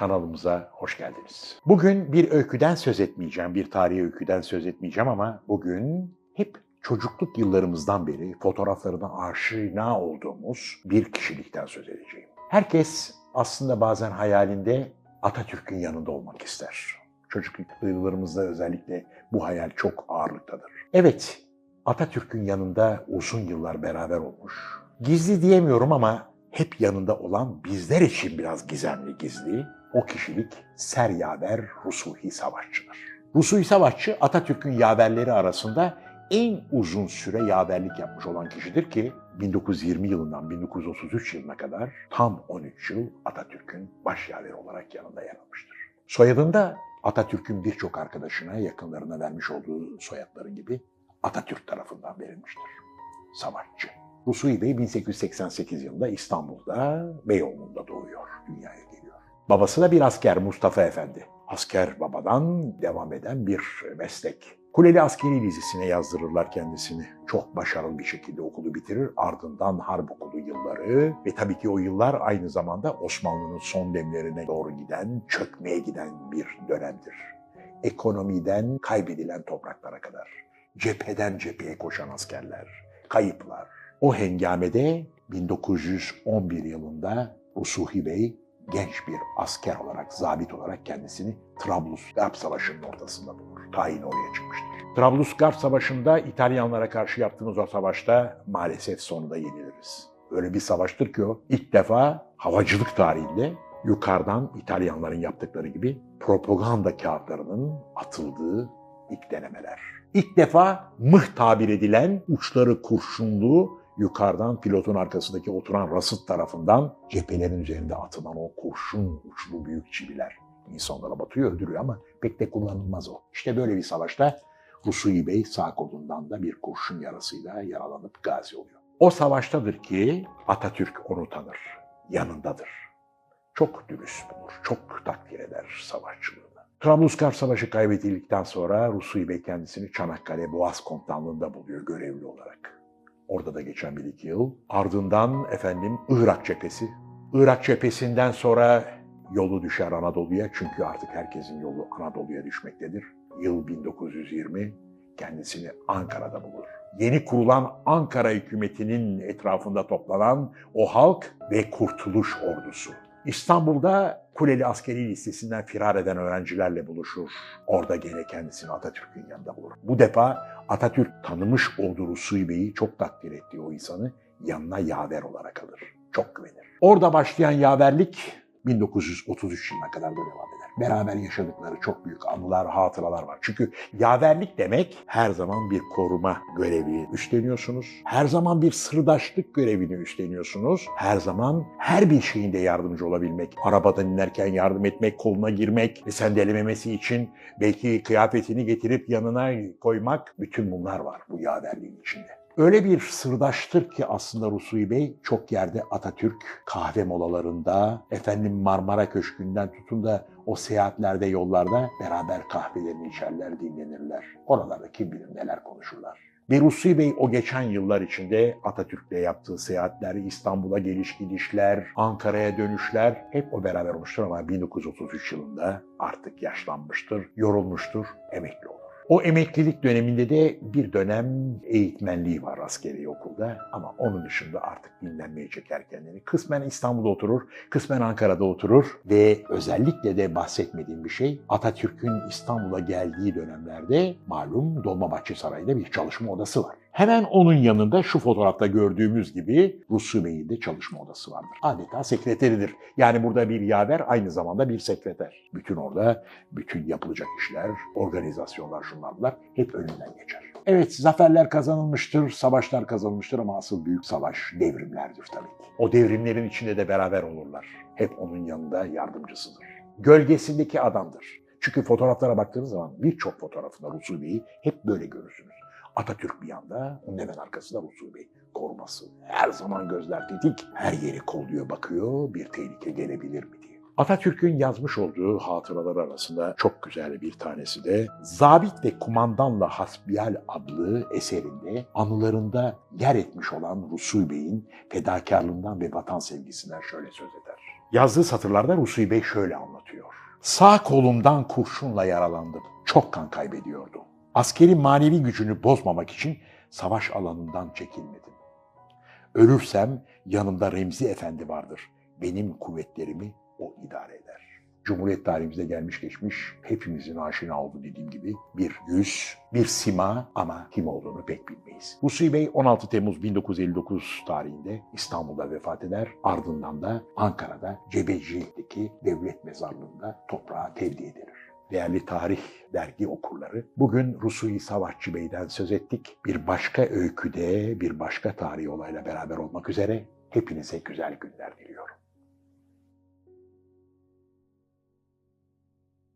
kanalımıza hoş geldiniz. Bugün bir öyküden söz etmeyeceğim, bir tarihi öyküden söz etmeyeceğim ama bugün hep çocukluk yıllarımızdan beri fotoğraflarına aşina olduğumuz bir kişilikten söz edeceğim. Herkes aslında bazen hayalinde Atatürk'ün yanında olmak ister. Çocukluk yıllarımızda özellikle bu hayal çok ağırlıktadır. Evet, Atatürk'ün yanında uzun yıllar beraber olmuş. Gizli diyemiyorum ama hep yanında olan bizler için biraz gizemli gizli o kişilik Seryaver Rusuhi Savaşçı'dır. Rusuhi Savaşçı Atatürk'ün yaverleri arasında en uzun süre yaverlik yapmış olan kişidir ki 1920 yılından 1933 yılına kadar tam 13 yıl Atatürk'ün baş yaveri olarak yanında yer almıştır. Soyadında Atatürk'ün birçok arkadaşına, yakınlarına vermiş olduğu soyadları gibi Atatürk tarafından verilmiştir. Savaşçı. Rusuhi Bey 1888 yılında İstanbul'da Beyoğlu'nda doğuyor, dünyaya geliyor. Babası da bir asker Mustafa Efendi. Asker babadan devam eden bir meslek. Kuleli Askeri Lisesi'ne yazdırırlar kendisini. Çok başarılı bir şekilde okulu bitirir. Ardından harp okulu yılları ve tabii ki o yıllar aynı zamanda Osmanlı'nın son demlerine doğru giden, çökmeye giden bir dönemdir. Ekonomiden kaybedilen topraklara kadar, cepheden cepheye koşan askerler, kayıplar. O hengamede 1911 yılında Rusuhi Bey genç bir asker olarak, zabit olarak kendisini Trablus-Garp Savaşı'nın ortasında bulur. Tayin oraya çıkmıştır. Trablus-Garp Savaşı'nda İtalyanlara karşı yaptığımız o savaşta maalesef sonunda yeniliriz. Öyle bir savaştır ki o ilk defa havacılık tarihinde yukarıdan İtalyanların yaptıkları gibi propaganda kağıtlarının atıldığı ilk denemeler. İlk defa mıh tabir edilen uçları kurşunlu yukarıdan pilotun arkasındaki oturan rasıt tarafından cephelerin üzerinde atılan o kurşun uçlu büyük çiviler insanlara batıyor, öldürüyor ama pek de kullanılmaz o. İşte böyle bir savaşta Rusuhi Bey sağ kolundan da bir kurşun yarasıyla yaralanıp gazi oluyor. O savaştadır ki Atatürk onu tanır, yanındadır. Çok dürüst bulur, çok takdir eder savaşçılığını. Trablusgarp Savaşı kaybedildikten sonra Rusuhi Bey kendisini Çanakkale Boğaz Komutanlığı'nda buluyor görevli olarak. Orada da geçen bir iki yıl. Ardından efendim Irak cephesi. Irak cephesinden sonra yolu düşer Anadolu'ya çünkü artık herkesin yolu Anadolu'ya düşmektedir. Yıl 1920 kendisini Ankara'da bulur. Yeni kurulan Ankara hükümetinin etrafında toplanan o halk ve Kurtuluş Ordusu. İstanbul'da Kuleli Askeri Lisesi'nden firar eden öğrencilerle buluşur. Orada gene kendisini Atatürk'ün yanında bulur. Bu defa Atatürk tanımış olduğu Rusuhi Bey'i çok takdir ettiği o insanı yanına yaver olarak alır. Çok güvenir. Orada başlayan yaverlik 1933 yılına kadar da devam. Beraber yaşadıkları çok büyük anılar, hatıralar var. Çünkü yaverlik demek her zaman bir koruma görevi üstleniyorsunuz. Her zaman bir sırdaşlık görevini üstleniyorsunuz. Her zaman her bir şeyinde yardımcı olabilmek. Arabadan inerken yardım etmek, koluna girmek sendelememesi için belki kıyafetini getirip yanına koymak. Bütün bunlar var bu yaverliğin içinde. Öyle bir sırdaştır ki aslında Rusuhi Bey çok yerde Atatürk kahve molalarında, efendim Marmara Köşkü'nden tutun da o seyahatlerde, yollarda beraber kahvelerini içerler, dinlenirler. Oralarda kim bilir neler konuşurlar. Ve Rusuhi Bey o geçen yıllar içinde Atatürk'le yaptığı seyahatler, İstanbul'a geliş gidişler, Ankara'ya dönüşler hep o beraber olmuştur ama 1933 yılında artık yaşlanmıştır, yorulmuştur, emekli olur. O emeklilik döneminde de bir dönem eğitmenliği var askeri okulda ama onun dışında artık dinlenmeye çeker kendini. Kısmen İstanbul'da oturur, kısmen Ankara'da oturur ve özellikle de bahsetmediğim bir şey Atatürk'ün İstanbul'a geldiği dönemlerde malum Dolmabahçe Sarayı'nda bir çalışma odası var. Hemen onun yanında şu fotoğrafta gördüğümüz gibi Bey'in de çalışma odası vardır. Adeta sekreteridir. Yani burada bir yaver aynı zamanda bir sekreter. Bütün orada bütün yapılacak işler, organizasyonlar şunlar bunlar hep önünden geçer. Evet zaferler kazanılmıştır, savaşlar kazanılmıştır ama asıl büyük savaş devrimlerdir tabii ki. O devrimlerin içinde de beraber olurlar. Hep onun yanında yardımcısıdır. Gölgesindeki adamdır. Çünkü fotoğraflara baktığınız zaman birçok fotoğrafında Rusul Bey'i hep böyle görürsünüz. Atatürk bir yanda, onun hemen arkasında Rusul Bey koruması. Her zaman gözler tetik, her yeri kolluyor bakıyor, bir tehlike gelebilir mi diye. Atatürk'ün yazmış olduğu hatıralar arasında çok güzel bir tanesi de Zabit ve Kumandanla Hasbihal adlı eserinde anılarında yer etmiş olan Rusul Bey'in fedakarlığından ve vatan sevgisinden şöyle söz eder. Yazdığı satırlarda Rusul Bey şöyle anlatıyor. Sağ kolumdan kurşunla yaralandım. Çok kan kaybediyordum. Askeri manevi gücünü bozmamak için savaş alanından çekilmedim. Ölürsem yanımda Remzi Efendi vardır. Benim kuvvetlerimi o idare eder. Cumhuriyet tarihimizde gelmiş geçmiş hepimizin aşina olduğu dediğim gibi bir yüz, bir sima ama kim olduğunu pek bilmeyiz. Husri Bey 16 Temmuz 1959 tarihinde İstanbul'da vefat eder. Ardından da Ankara'da Cebeci'deki devlet mezarlığında toprağa tevdi edilir. Değerli tarih dergi okurları, bugün Rusui Savaşçı Bey'den söz ettik. Bir başka öyküde, bir başka tarihi olayla beraber olmak üzere hepinize güzel günler diliyorum.